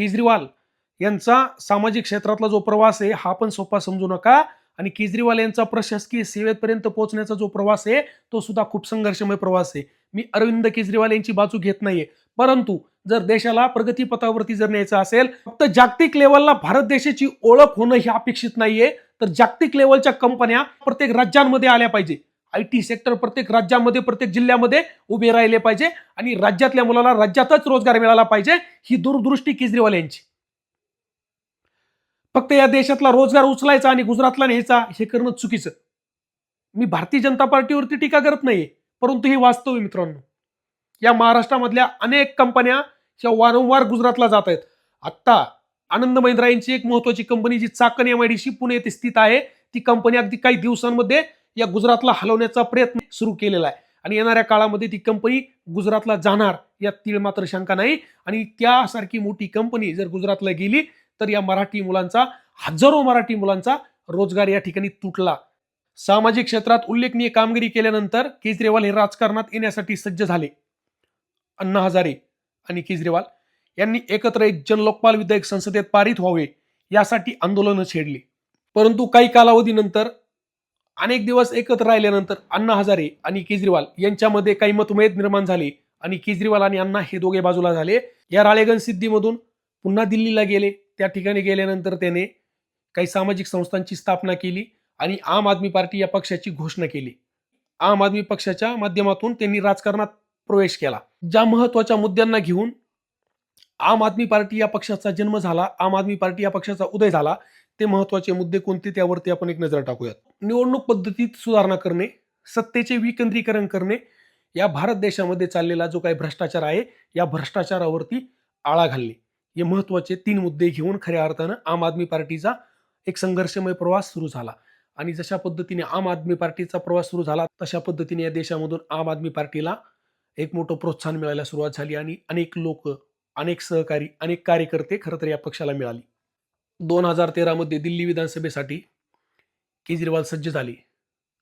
केजरीवाल यांचा सामाजिक क्षेत्रातला जो प्रवास आहे हा पण सोपा समजू नका. आणि केजरीवाल यांचा प्रशासकीय सेवेपर्यंत पोहोचण्याचा जो प्रवास आहे तो सुद्धा खूप संघर्षमय प्रवास आहे. मी अरविंद केजरीवाल यांची बाजू घेत नाहीये. परंतु जर देशाला प्रगतीपथावरती जर न्यायचं असेल फक्त जागतिक लेवलला भारत देशाची ओळख होणं ही अपेक्षित नाहीये. तर जागतिक लेवलच्या कंपन्या प्रत्येक राज्यांमध्ये आल्या पाहिजे. आय टी सेक्टर प्रत्येक राज्यामध्ये प्रत्येक जिल्ह्यामध्ये उभे राहिले पाहिजे आणि राज्यातल्या मुलाला राज्यातच रोजगार मिळाला पाहिजे ही दूरदृष्टी केजरीवाल यांची. फक्त या देशातला रोजगार उचलायचा आणि गुजरातला न्यायचा हे करणं चुकीचं. मी भारतीय जनता पार्टीवरती टीका करत नाहीये परंतु हे वास्तव आहे मित्रांनो. या महाराष्ट्रामधल्या अनेक कंपन्या ह्या वारंवार गुजरातला जात आहेत. आत्ता आनंद महिंद्रा यांची एक महत्वाची कंपनी जी चाकण एम पुणे येथे स्थित आहे ती कंपनी अगदी काही दिवसांमध्ये या गुजरातला हलवण्याचा प्रयत्न सुरू केलेला आहे. आणि येणाऱ्या काळामध्ये ती कंपनी गुजरातला जाणार यात तीळ मात्र शंका नाही. आणि त्यासारखी मोठी कंपनी जर गुजरातला गेली तर या मराठी मुलांचा हजारो मराठी मुलांचा रोजगार या ठिकाणी तुटला. सामाजिक क्षेत्रात उल्लेखनीय कामगिरी केल्यानंतर केजरीवाल हे राजकारणात येण्यासाठी सज्ज झाले. अण्णा हजारे आणि केजरीवाल यांनी एकत्र एक जनलोकपाल विधेयक संसदेत पारित व्हावे यासाठी आंदोलनं छेडली. परंतु काही कालावधीनंतर अनेक दिवस एकत्र राहिल्यानंतर अण्णा हजारे आणि केजरीवाल यांच्यामध्ये काही मतभेद निर्माण झाले आणि केजरीवाल आणि अण्णा हे दोघे बाजूला झाले. या राळेगण सिद्धीमधून पुन्हा दिल्लीला गेले. त्या ठिकाणी गेल्यानंतर त्याने काही सामाजिक संस्थांची स्थापना केली आणि आम आदमी पार्टी या पक्षाची घोषणा केली. आम आदमी पक्षाच्या माध्यमातून त्यांनी राजकारणात प्रवेश केला. ज्या महत्त्वाच्या मुद्द्यांना घेऊन आम आदमी पार्टी या पक्षाचा जन्म झाला आम आदमी पार्टी या पक्षाचा उदय झाला ते महत्त्वाचे मुद्दे कोणते त्यावरती आपण एक नजर टाकूयात. निवडणूक पद्धतीत सुधारणा करणे सत्तेचे विकेंद्रीकरण करणे या भारत देशामध्ये चाललेला जो काही भ्रष्टाचार आहे या भ्रष्टाचारावरती आळा घालणे. हे महत्त्वाचे तीन मुद्दे घेऊन खऱ्या अर्थानं आम आदमी पार्टीचा एक संघर्षमय प्रवास सुरू झाला. आणि जशा पद्धतीने आम आदमी पार्टीचा प्रवास सुरू झाला तशा पद्धतीने या देशामधून आम आदमी पार्टीला एक मोठं प्रोत्साहन मिळायला सुरुवात झाली आणि अनेक लोक अनेक सहकारी अनेक कार्यकर्ते खरं तर या पक्षाला मिळाली. दोन हजार तेरामध्ये दिल्ली विधानसभेसाठी केजरीवाल सज्ज झाले.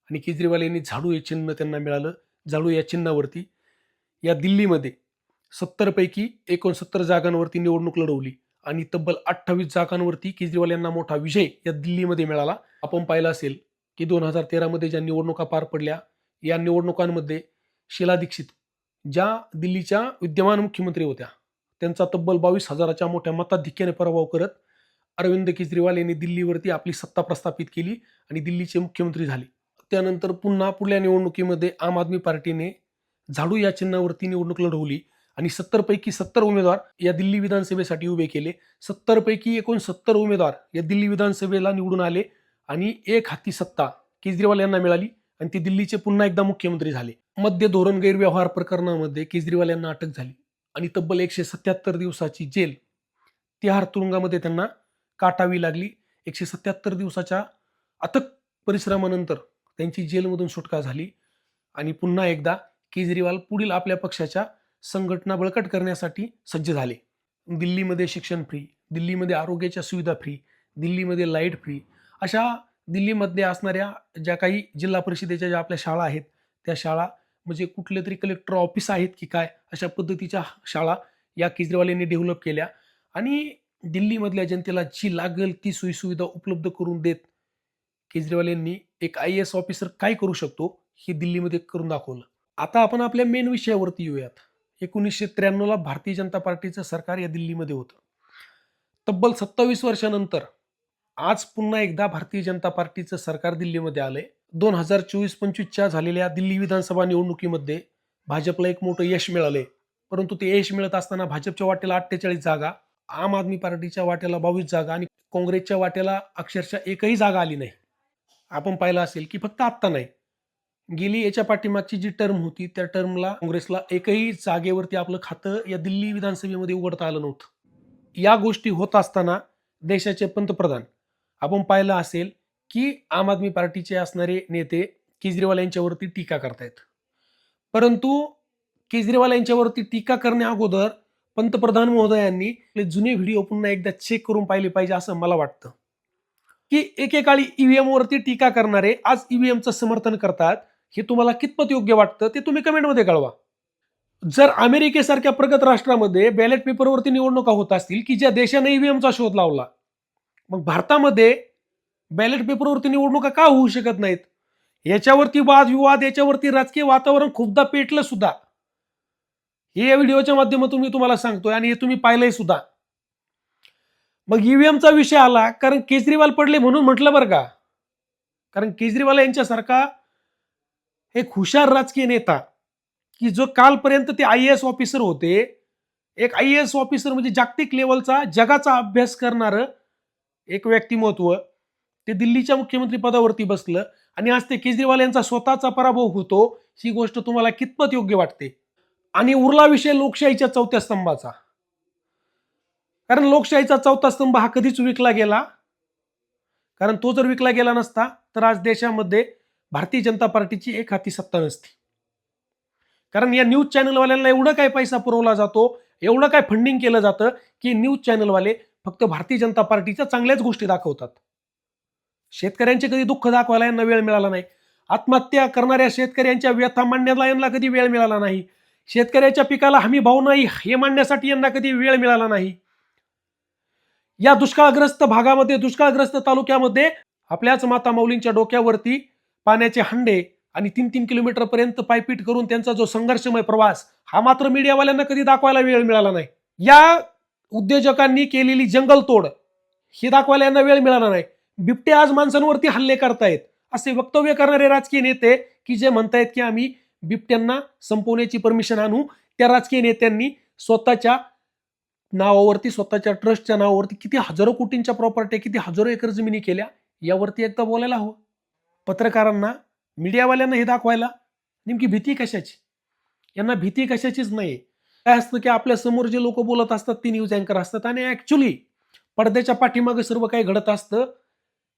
आणि केजरीवाल यांनी झाडू हे चिन्ह त्यांना मिळालं. झाडू या चिन्हावरती या दिल्लीमध्ये सत्तरपैकी एकोणसत्तर जागांवरती निवडणूक लढवली. आणि तब्बल अठ्ठावीस जागांवरती केजरीवाल यांना मोठा विजय या दिल्लीमध्ये मिळाला. आपण पाहिलं असेल की दोन हजार तेरामध्ये ज्या निवडणुका पार पडल्या या निवडणुकांमध्ये शीला दीक्षित ज्या दिल्लीच्या विद्यमान मुख्यमंत्री होत्या त्यांचा तब्बल बावीस हजाराच्या मोठ्या मताधिक्याने पराभव करत अरविंद केजरीवाल यांनी दिल्लीवरती आपली सत्ता प्रस्थापित केली आणि दिल्लीचे मुख्यमंत्री झाले. त्यानंतर पुन्हा पुढल्या निवडणुकीमध्ये आम आदमी पार्टीने झाडू या चिन्हावरती निवडणूक लढवली आणि सत्तरपैकी सत्तर उमेदवार या दिल्ली विधानसभेसाठी उभे केले. सत्तरपैकी एकोणसत्तर उमेदवार या दिल्ली विधानसभेला निवडून आले आणि एक हाती सत्ता केजरीवाल यांना मिळाली आणि ते दिल्लीचे पुन्हा एकदा मुख्यमंत्री झाले. मध्य धोरण गैरव्यवहार प्रकरणामध्ये केजरीवाल यांना अटक झाली आणि तब्बल एकशे सत्याहत्तर दिवसाची जेल तिहार तुरुंगामध्ये त्यांना काटावी लागली. एकशे सत्याहत्तर दिवसाच्या अथक परिश्रमानंतर त्यांची जेलमधून सुटका झाली. आणि पुन्हा एकदा केजरीवाल पुढील आपल्या पक्षाच्या संघटना बळकट करण्यासाठी सज्ज झाले. दिल्लीमध्ये शिक्षण फ्री दिल्लीमध्ये आरोग्याच्या सुविधा फ्री दिल्लीमध्ये लाइट फ्री अशा दिल्लीमध्ये असणाऱ्या ज्या काही जिल्हा परिषदेच्या ज्या आपल्या शाळा आहेत त्या शाळा म्हणजे कुठले तरी कलेक्टर ऑफिस आहेत की काय अशा पद्धतीच्या शाळा या केजरीवाल यांनी डेव्हलप केल्या. आणि दिल्लीमधल्या जनतेला जी लागेल ती सोयीसुविधा उपलब्ध करून देत केजरीवाल यांनी एक आय एस ऑफिसर काय करू शकतो हे दिल्लीमध्ये करून दाखवलं. आता आपण आपल्या मेन विषयावरती येऊयात. एकोणीसशे त्र्याण्णवला भारतीय जनता पार्टीचं सरकार या दिल्लीमध्ये होतं. तब्बल सत्तावीस वर्षानंतर आज पुन्हा एकदा भारतीय जनता पार्टीचं सरकार दिल्लीमध्ये आलंय. दोन हजार चोवीस पंचवीसच्या झालेल्या दिल्ली विधानसभा निवडणुकीमध्ये भाजपला एक मोठं यश मिळालंय. परंतु ते यश मिळत असताना भाजपच्या वाटेला अठ्ठेचाळीस जागा आम आदमी पार्टीच्या वाट्याला बावीस जागा आणि काँग्रेसच्या वाट्याला अक्षरशः एकही जागा आली नाही. आपण पाहिलं असेल की फक्त आत्ता नाही. गेली याच्या पाठीमागची जी टर्म होती त्या टर्मला काँग्रेसला एकही जागेवरती आपलं खातं या दिल्ली विधानसभेमध्ये उघडता आलं नव्हतं. या गोष्टी होत असताना देशाचे पंतप्रधान आपण पाहिलं असेल की आम आदमी पार्टीचे असणारे नेते केजरीवाल यांच्यावरती टीका करतायत. परंतु केजरीवाल यांच्यावरती टीका करण्या अगोदर पंतप्रधान महोदयांनी आपले जुने व्हिडिओ पुन्हा एकदा चेक करून पाहिले पाहिजे असं मला वाटतं. की एकेकाळी ईव्हीएम वरती टीका करणारे आज ईव्हीएमचं समर्थन करतात हे तुम्हाला कितपत योग्य वाटतं ते तुम्ही कमेंटमध्ये कळवा. जर अमेरिकेसारख्या प्रगत राष्ट्रामध्ये बॅलेट पेपरवरती निवडणुका होत असतील की ज्या देशाने ईव्हीएमचा शोध लावला मग भारतामध्ये बॅलेट पेपरवरती निवडणुका का होऊ शकत नाहीत? याच्यावरती वादविवाद याच्यावरती राजकीय वातावरण खूपदा पेटलं सुद्धा. हे या व्हिडिओच्या माध्यमातून मी तुम्हाला सांगतोय आणि हे तुम्ही पाहिलंय सुद्धा. मग ईव्हीएमचा विषय आला कारण केजरीवाल पडले म्हणून म्हटलं बरं का? कारण केजरीवाल यांच्यासारखा एक हुशार राजकीय नेता की जो कालपर्यंत ते आय एस ऑफिसर होते एक आय एस ऑफिसर म्हणजे जागतिक लेवलचा जगाचा अभ्यास करणारं एक व्यक्तिमत्व ते दिल्लीच्या मुख्यमंत्री पदावरती बसलं आणि आज ते केजरीवाल यांचा स्वतःचा पराभव होतो ही गोष्ट तुम्हाला कितपत योग्य वाटते? आणि उरला विषय लोकशाहीच्या चौथ्या स्तंभाचा. कारण लोकशाहीचा चौथा स्तंभ हा कधीच विकला गेला कारण तो जर विकला गेला नसता तर आज देशामध्ये भारतीय जनता पार्टीची एक हाती सत्ता नसती. कारण या न्यूज चॅनलवाल्यांना एवढं काय पैसा पुरवला जातो एवढं काय फंडिंग केलं जातं की न्यूज चॅनलवाले फक्त भारतीय जनता पार्टीच्या चांगल्याच गोष्टी दाखवतात. शेतकऱ्यांचे कधी दुःख दाखवायला यांना वेळ मिळाला नाही. आत्महत्या करणाऱ्या शेतकऱ्यांच्या व्यथा मांडण्याला यांना कधी वेळ मिळाला नाही. शेतकऱ्याच्या पिकाला हमी भाव नाही हे मांडण्यासाठी यांना कधी वेळ मिळाला नाही. या दुष्काळग्रस्त भागामध्ये दुष्काळग्रस्त तालुक्यामध्ये आपल्याच माता माऊलींच्या डोक्यावरती पाण्याचे हंडे आणि तीन तीन किलोमीटर पर्यंत पायपीट करून त्यांचा जो संघर्षमय प्रवास हा मात्र मीडियावाल्यांना कधी दाखवायला वेळ मिळाला नाही. या उद्योजकांनी केलेली जंगलतोड हे दाखवायला यांना वेळ मिळाला नाही. बिबटे आज माणसांवरती हल्ले करतायत असे वक्तव्य करणारे राजकीय नेते की जे म्हणतायत की आम्ही बिबट्यांना संपवण्याची परमिशन आणू त्या राजकीय नेत्यांनी स्वतःच्या नावावरती स्वतःच्या ट्रस्टच्या नावावरती किती हजारो कोटींच्या प्रॉपर्टी किती हजारो एकर जमिनी केल्या यावरती एकदा बोलायला हवं. पत्रकारांना मीडियावाल्यांना हे दाखवायला नेमकी भीती कशाची? यांना भीती कशाचीच नाही काय असतं की आपल्यासमोर जे लोक बोलत असतात ते न्यूज अँकर असतात आणि ऍक्च्युली पडद्याच्या पाठीमागे सर्व काही घडत असतं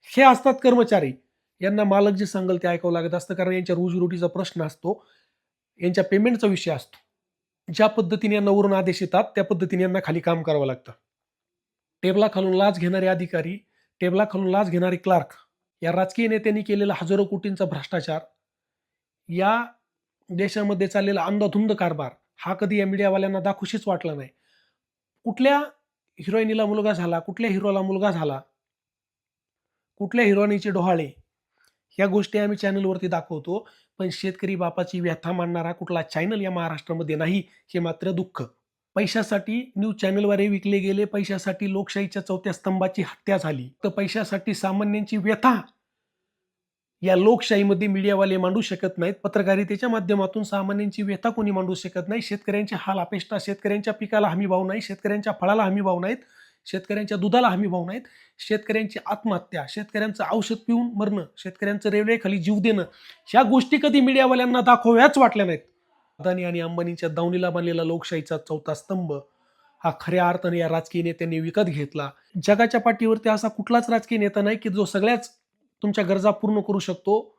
हे असतात कर्मचारी. यांना मालक जे सांगेल ते ऐकावं लागत असतं कारण यांच्या रोजीरोटीचा प्रश्न असतो. यांच्या पेमेंटचा विषय असतो. ज्या पद्धतीने यांना वरून आदेश येतात त्या पद्धतीने यांना खाली काम करावं लागतं. टेबला खालून लाच घेणारे अधिकारी टेबला खालून लाच घेणारे क्लार्क या राजकीय नेत्यांनी केलेला हजारो कोटींचा भ्रष्टाचार या देशामध्ये चाललेला अंधाधुंद कारभार हा कधी या मीडियावाल्यांना दाखवशीच वाटला नाही. कुठल्या हिरोईनीला मुलगा झाला कुठल्या हिरोला मुलगा झाला कुठल्या हिरोईनीचे डोहाळे ह्या गोष्टी आम्ही चॅनलवरती दाखवतो. पण शेतकरी बापाची व्यथा मांडणारा कुठला चॅनल या महाराष्ट्रामध्ये नाही हे मात्र दुःख. पैशासाठी न्यूज चॅनलवारे विकले गेले पैशासाठी लोकशाहीच्या चौथ्या स्तंभाची हत्या झाली. तर पैशासाठी सामान्यांची व्यथा या लोकशाहीमध्ये मीडियावाले मांडू शकत नाहीत. पत्रकारितेच्या माध्यमातून सामान्यांची व्यथा कोणी मांडू शकत नाही. शेतकऱ्यांचे हाल अपेष्टा शेतकऱ्यांच्या पिकाला हमी भाव नाही शेतकऱ्यांच्या फळाला हमी भाव नाहीत. शेतकऱ्यांच्या दुधाला हमी भाव नाहीत. शेतकऱ्यांची आत्महत्या शेतकऱ्यांचं औषध पिऊन मरणं शेतकऱ्यांचं रेल्वेखाली जीव देणं ह्या गोष्टी कधी मीडियावाल्यांना दाखवाव्याच वाटल्या नाहीत. अदानी आणि अंबानीच्या दावणीला बांधलेला लोकशाहीचा चौथा स्तंभ हा खऱ्या अर्थाने या राजकीय नेत्यांनी विकत घेतला. जगाच्या पाठीवरती असा कुठलाच राजकीय नेता नाही की जो सगळ्याच तुमच्या गरजा पूर्ण करू शकतो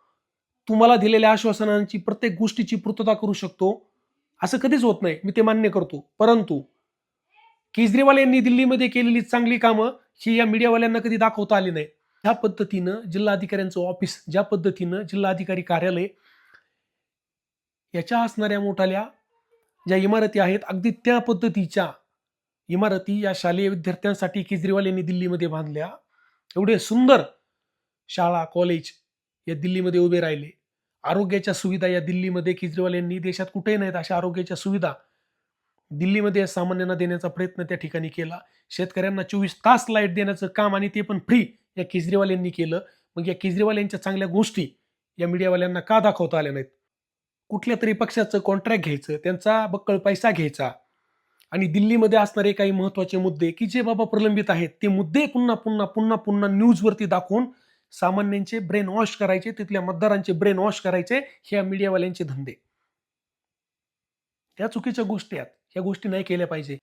तुम्हाला दिलेल्या आश्वासनांची प्रत्येक गोष्टीची पूर्तता करू शकतो. असं कधीच होत नाही. मी ते मान्य करतो. परंतु केजरीवाल यांनी दिल्लीमध्ये केलेली चांगली कामं ही या मीडियावाल्यांना कधी दाखवता आली नाही. ह्या पद्धतीनं जिल्हाधिकाऱ्यांचं ऑफिस ज्या पद्धतीनं जिल्हाधिकारी कार्यालय याच्या असणाऱ्या मोठाल्या ज्या इमारती आहेत अगदी त्या पद्धतीच्या इमारती या शालेय विद्यार्थ्यांसाठी केजरीवाल यांनी दिल्लीमध्ये बांधल्या. एवढे सुंदर शाळा कॉलेज या दिल्लीमध्ये उभे राहिले. आरोग्याच्या सुविधा या दिल्लीमध्ये केजरीवाल यांनी देशात कुठेही नाहीत अशा आरोग्याच्या सुविधा दिल्लीमध्ये सामान्यांना देण्याचा प्रयत्न त्या ठिकाणी केला. शेतकऱ्यांना चोवीस तास लाइट देण्याचं काम आणि ते पण फ्री या केजरीवाल यांनी केलं. मग या केजरीवाल यांच्या चांगल्या गोष्टी या मीडियावाल्यांना का दाखवता आल्या नाहीत? कुठल्या तरी पक्षाचं कॉन्ट्रॅक्ट घ्यायचं त्यांचा बक्कळ पैसा घ्यायचा. आणि दिल्लीमध्ये असणारे काही महत्त्वाचे मुद्दे की जे बाबा प्रलंबित आहेत ते मुद्दे पुन्हा पुन्हा पुन्हा पुन्हा न्यूजवरती दाखवून सामान्यांचे ब्रेन वॉश करायचे तिथल्या मतदारांचे ब्रेन वॉश करायचे ह्या मीडियावाल्यांचे धंदे. त्या चुकीच्या गोष्टी आहेत. ह्या गोष्टी नाही केल्या पाहिजे.